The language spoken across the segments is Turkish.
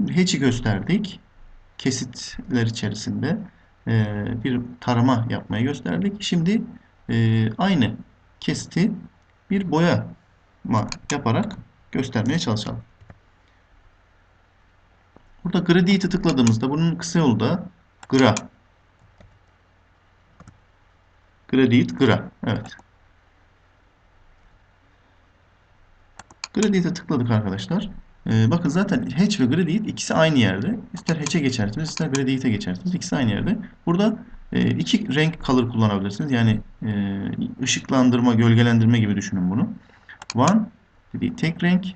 hatch'i gösterdik. Kesitler içerisinde e, bir tarama yapmayı gösterdik. Şimdi e, aynı kesiti bir boyama yaparak göstermeye çalışalım. Burada gradient'i tıkladığımızda bunun kısa yolu da gra. Gradient gra. Evet. Gradient'e tıkladık arkadaşlar. Ee, bakın zaten hatch ve gradient ikisi aynı yerde. İster hatch'e geçersiniz, ister gradient'e geçersiniz. İkisi aynı yerde. Burada e, iki renk color kullanabilirsiniz. Yani e, ışıklandırma, gölgelendirme gibi düşünün bunu. One dediği tek renk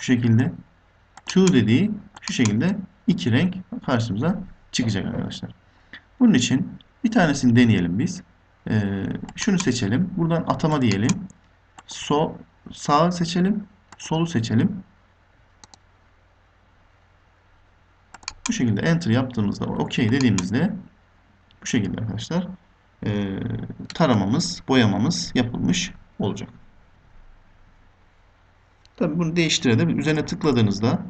şu şekilde. Two dediği şu şekilde iki renk karşımıza çıkacak arkadaşlar. Bunun için bir tanesini deneyelim biz. Ee, şunu seçelim. Buradan atama diyelim. So, sağ seçelim. Solu seçelim. Bu şekilde enter yaptığımızda OK dediğimizde bu şekilde arkadaşlar e, taramamız, boyamamız yapılmış olacak. Tabi bunu değiştirelim. Üzerine tıkladığınızda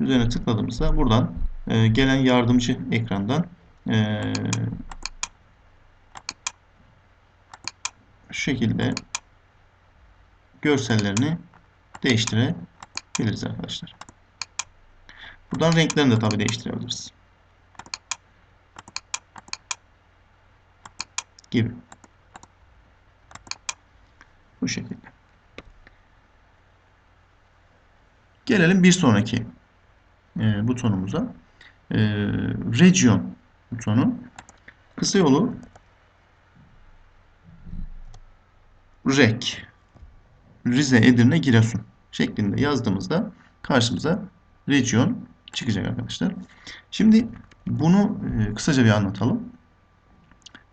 üzerine tıkladığımızda buradan e, gelen yardımcı ekrandan e, şu şekilde görsellerini değiştirebiliriz arkadaşlar. Buradan renklerini de tabi değiştirebiliriz. Gibi. Bu şekilde. Gelelim bir sonraki e, butonumuza. E, region butonu. Kısa yolu REK. Rize, Edirne, Giresun şeklinde yazdığımızda karşımıza region çıkacak arkadaşlar. Şimdi bunu e, kısaca bir anlatalım.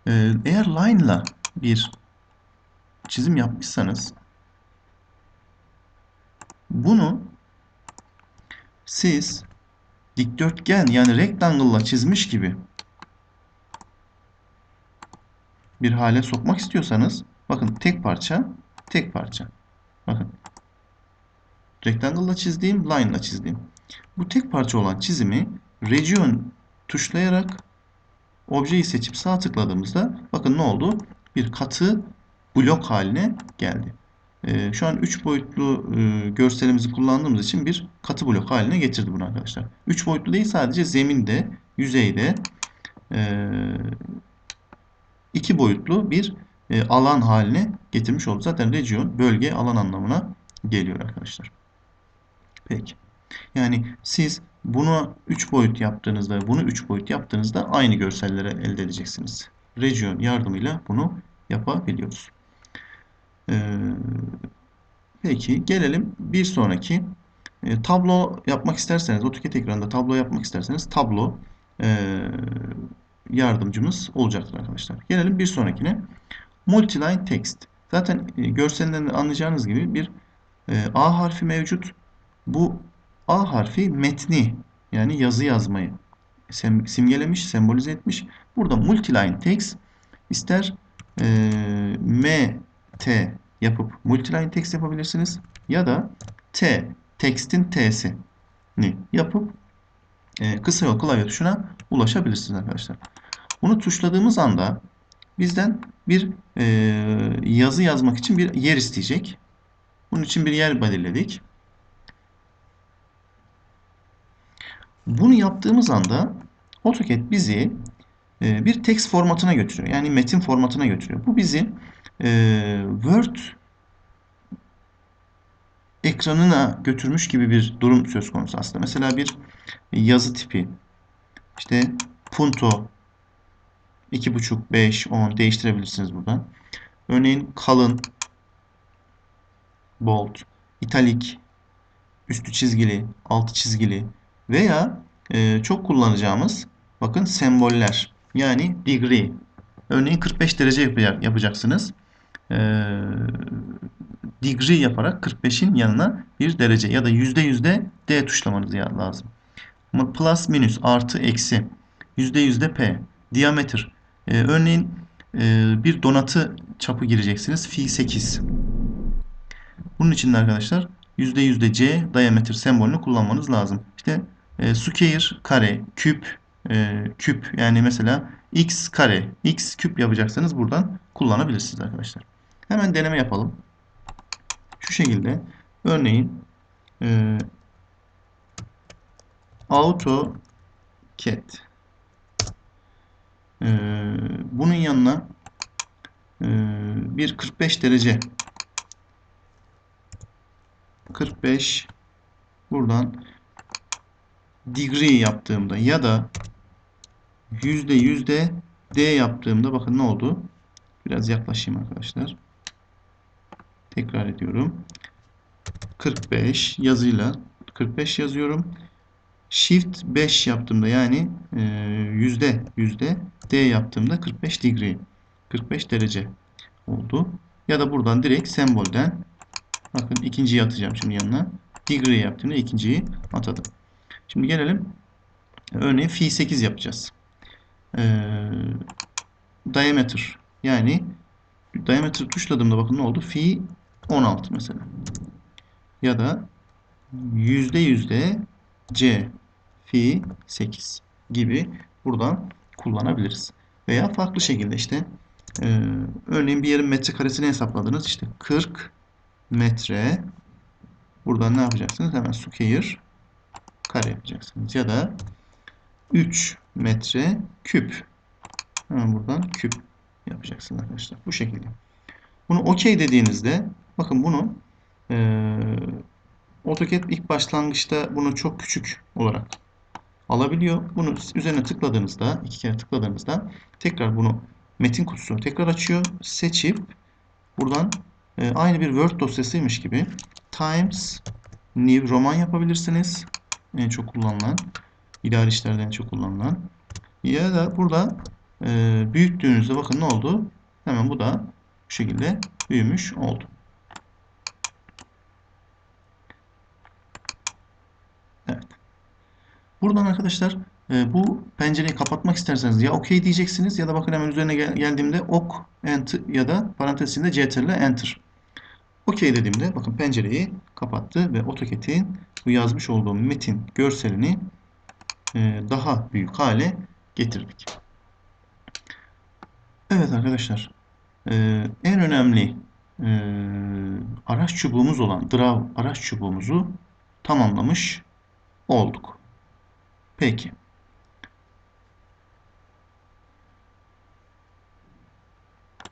E, eğer line ile bir çizim yapmışsanız bunu siz dikdörtgen yani rectangle'la çizmiş gibi bir hale sokmak istiyorsanız bakın tek parça tek parça bakın rectangle'la çizdiğim line'la çizdiğim bu tek parça olan çizimi region tuşlayarak objeyi seçip sağ tıkladığımızda bakın ne oldu bir katı blok haline geldi. Ee, şu an 3 boyutlu e, görselimizi kullandığımız için bir katı blok haline getirdi bunu arkadaşlar. 3 boyutlu değil sadece zeminde, yüzeyde e, iki boyutlu bir e, alan haline getirmiş oldu. Zaten region bölge alan anlamına geliyor arkadaşlar. Peki. Yani siz bunu 3 boyut yaptığınızda, bunu 3 boyut yaptığınızda aynı görselleri elde edeceksiniz. Region yardımıyla bunu yapabiliyoruz. Ee, peki gelelim bir sonraki e, tablo yapmak isterseniz AutoCAD ekranında tablo yapmak isterseniz tablo e, yardımcımız olacaktır arkadaşlar. Gelelim bir sonrakine. Multiline text. Zaten e, görselinden anlayacağınız gibi bir e, A harfi mevcut. Bu A harfi metni yani yazı yazmayı simgelemiş, sembolize etmiş. Burada multiline text ister e, M T yapıp multiline text yapabilirsiniz. Ya da T, text'in T'sini yapıp e, kısa yol klavye tuşuna ulaşabilirsiniz arkadaşlar. Bunu tuşladığımız anda bizden bir e, yazı yazmak için bir yer isteyecek. Bunun için bir yer belirledik. Bunu yaptığımız anda AutoCAD bizi e, bir text formatına götürüyor. Yani metin formatına götürüyor. Bu bizi e, Word ekranına götürmüş gibi bir durum söz konusu aslında. Mesela bir yazı tipi işte punto 2.5, 5, 10 değiştirebilirsiniz buradan. Örneğin kalın, bold, italik, üstü çizgili, altı çizgili veya e, çok kullanacağımız bakın semboller yani degree. Örneğin 45 derece yapacaksınız. E, degree yaparak 45'in yanına bir derece ya da yüzde yüzde D tuşlamanız lazım. Ama plus minus artı eksi yüzde yüzde P diameter ee, örneğin e, bir donatı çapı gireceksiniz. Fi 8. Bunun için de arkadaşlar yüzde yüzde C diameter sembolünü kullanmanız lazım. İşte e, square kare, küp, e, küp yani mesela x kare, x küp yapacaksanız buradan kullanabilirsiniz arkadaşlar. Hemen deneme yapalım. Şu şekilde örneğin e, AutoCAD e, bunun yanına e, bir 45 derece 45 buradan degree yaptığımda ya da yüzde yüzde D yaptığımda bakın ne oldu? Biraz yaklaşayım arkadaşlar. Tekrar ediyorum. 45 yazıyla 45 yazıyorum. Shift 5 yaptığımda yani e, yüzde yüzde D yaptığımda 45 degree 45 derece oldu. Ya da buradan direkt sembolden bakın ikinciyi atacağım şimdi yanına. Degree yaptığımda ikinciyi atadım. Şimdi gelelim örneğin fi 8 yapacağız. Ee, diameter yani diameter tuşladığımda bakın ne oldu? Fi 16 mesela. Ya da yüzde yüzde C fi 8 gibi buradan kullanabiliriz. Veya farklı şekilde işte e, örneğin bir yerin metrekaresini hesapladınız. işte 40 metre buradan ne yapacaksınız? Hemen square kare yapacaksınız. Ya da 3 metre küp hemen buradan küp yapacaksınız arkadaşlar. Bu şekilde. Bunu OK dediğinizde bakın bunu e, AutoCAD ilk başlangıçta bunu çok küçük olarak alabiliyor. Bunu üzerine tıkladığınızda, iki kere tıkladığınızda tekrar bunu metin kutusunu tekrar açıyor. Seçip buradan e, aynı bir Word dosyasıymış gibi Times New Roman yapabilirsiniz. En çok kullanılan, idari işlerde en çok kullanılan. Ya da burada e, büyüttüğünüzde bakın ne oldu? Hemen bu da bu şekilde büyümüş oldu. Evet. Buradan arkadaşlar e, bu pencereyi kapatmak isterseniz ya OK diyeceksiniz ya da bakın hemen üzerine gel geldiğimde OK Enter ya da parantez içinde CTRL Enter. OK dediğimde bakın pencereyi kapattı ve AutoCAD'in bu yazmış olduğum metin görselini e, daha büyük hale getirdik. Evet arkadaşlar e, en önemli e, araç çubuğumuz olan Draw araç çubuğumuzu tamamlamış olduk. Peki.